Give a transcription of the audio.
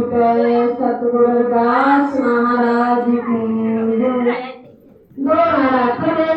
ਸਤਿਗੁਰ ਕੈ ਸਤਿਗੁਰ ਅਰਦਾਸ ਮਹਾਰਾਜ ਕੀ ਜੈ ਰੱਖ ਦੇ